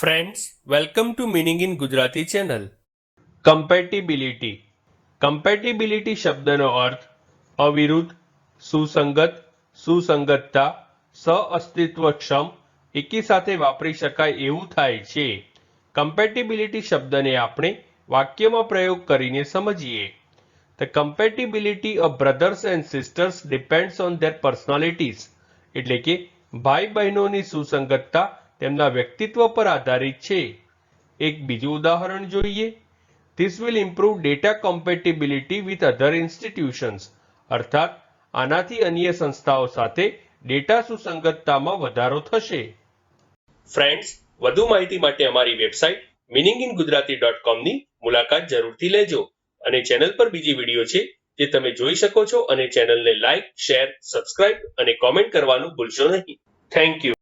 Friends welcome to meaning in Gujarati channel compatibility compatibility શબ્દનો અર્થ અવિરુદ્ધ સુસંગત સુસંગતતા સઅસ્તિત્વક્ષમ એકી સાથે વાપરી શકાય એવું થાય છે કમ્પેટિબિલિટી શબ્દને આપણે વાક્યમાં પ્રયોગ કરીને સમજીએ the compatibility of brothers and sisters depends on their personalities એટલે કે ભાઈ બહેનોની સુસંગતતા તેમના વ્યક્તિત્વ પર આધારિત છે. એક બીજું ઉદાહરણ જોઈએ. This will improve data compatibility with other institutions અર્થાત, આનાથી અન્ય સંસ્થાઓ સાથે ડેટા સુસંગતતામાં વધારો થશે. ફ્રેન્ડ્સ વધુ માહિતી માટે અમારી website meaning in Gujarati dot કોમની મુલાકાત જરૂરથી લેજો અને ચેનલ પર બીજી વીડિયો છે જે તમે જોઈ શકો છો અને ચેનલને લાઇક શેર સબસ્ક્રાઇબ અને કોમેન્ટ કરવાનું ભૂલશો નહીં. Thank you